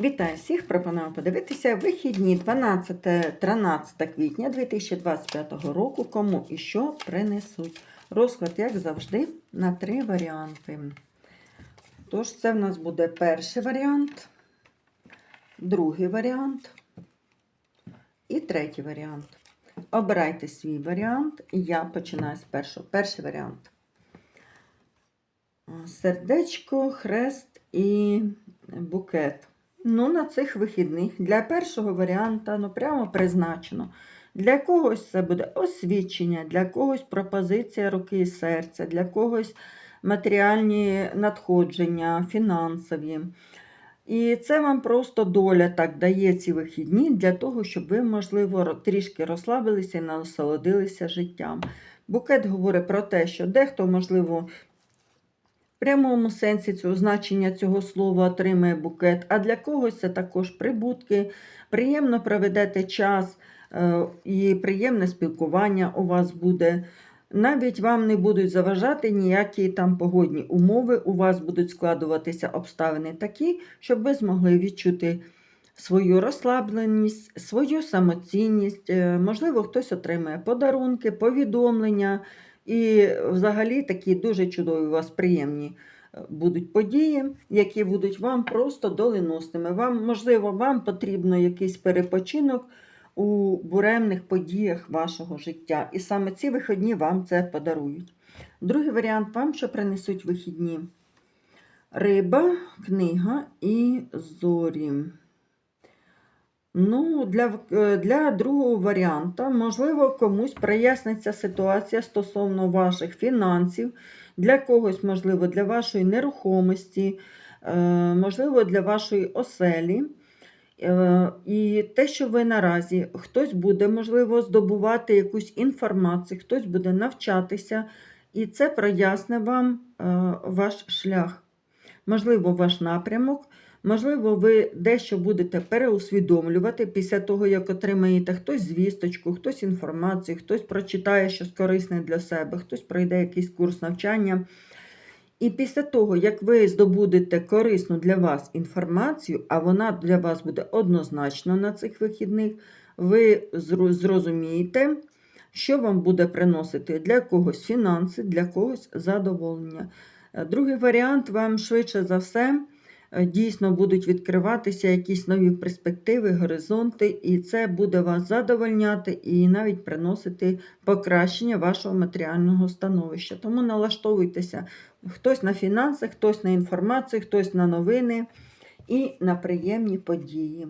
Вітаю всіх! Пропоную подивитися вихідні 12-13 квітня 2025 року. Кому і що принесуть. Розклад, як завжди, на три варіанти. Тож, це в нас буде перший варіант, другий варіант і третій варіант. Обирайте свій варіант, і я починаю з першого. Перший варіант. Сердечко, хрест і букет. Ну, на цих вихідних для першого варіанта ну, прямо призначено. Для когось це буде освічення, для когось пропозиція руки і серця, для когось матеріальні надходження, фінансові. І це вам просто доля так дає ці вихідні для того, щоб ви, можливо, трішки розслабилися і насолодилися життям. Букет говорить про те, що дехто, можливо, прямому сенсі цього значення цього слова отримає букет, а для когось це також прибутки, приємно проведете час е, і приємне спілкування у вас буде. Навіть вам не будуть заважати ніякі там погодні умови, у вас будуть складуватися обставини такі, щоб ви змогли відчути свою розслабленість, свою самоцінність. Е, Можливо, хтось отримає подарунки, повідомлення. І взагалі такі дуже чудові у вас приємні е, будуть події, які будуть вам просто доленосними. Вам, можливо, вам потрібно якийсь перепочинок у буремних подіях вашого життя. І саме ці вихідні вам це подарують. Другий варіант вам, що принесуть вихідні. Риба, книга і зорі. Ну, для, е, для другого варіанта, можливо, комусь проясниться ситуація стосовно ваших фінансів, для когось, можливо, для вашої нерухомості, е, можливо, для вашої оселі. Е, І те, що ви наразі, хтось буде, можливо, здобувати якусь інформацію, хтось буде навчатися, і це проясне вам ваш шлях, можливо, ваш напрямок. Можливо, ви дещо будете переусвідомлювати після того, як отримаєте хтось звісточку, хтось інформацію, хтось прочитає щось корисне для себе, хтось пройде якийсь курс навчання. І після того, як ви здобудете корисну для вас інформацію, а вона для вас буде однозначно на цих вихідних, ви зрозумієте, що вам буде приносити для когось фінанси, для когось задоволення. Е, Другий варіант вам швидше за все дійсно будуть відкриватися якісь нові перспективи, горизонти, і це буде вас задовольняти і навіть приносити покращення вашого матеріального становища. Тому налаштовуйтеся хтось на фінанси, хтось на інформацію, хтось на новини і на приємні події.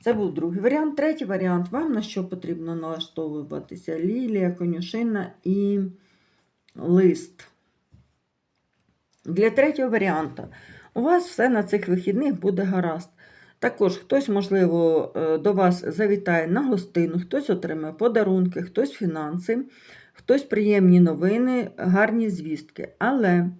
Це був другий варіант. Третій варіант вам на що потрібно налаштовуватися: лілія, конюшина і лист. Для третього варіанту у вас все на цих вихідних буде гаразд. Також хтось, можливо, е, до вас завітає на гостину, хтось отримає подарунки, хтось фінанси, хтось приємні новини, гарні звістки. Але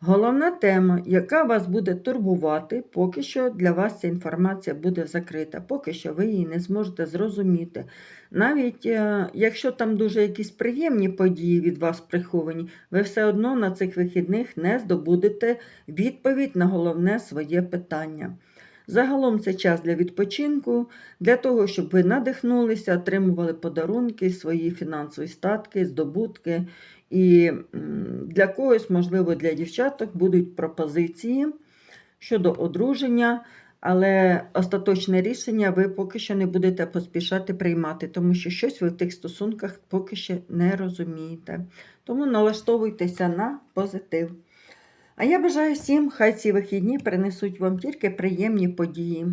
головна тема, яка вас буде турбувати, поки що для вас ця інформація буде закрита, поки що ви її не зможете зрозуміти. Навіть е, якщо там дуже якісь приємні події від вас приховані, ви все одно на цих вихідних не здобудете відповідь на головне своє питання. Загалом це час для відпочинку, для того, щоб ви надихнулися, отримували подарунки, свої фінансові статки, здобутки. І для когось, можливо, для дівчаток будуть пропозиції щодо одруження, але остаточне рішення ви поки що не будете поспішати приймати, тому що щось ви в тих стосунках поки що не розумієте. Тому налаштовуйтеся на позитив. А я бажаю всім, хай ці вихідні принесуть вам тільки приємні події.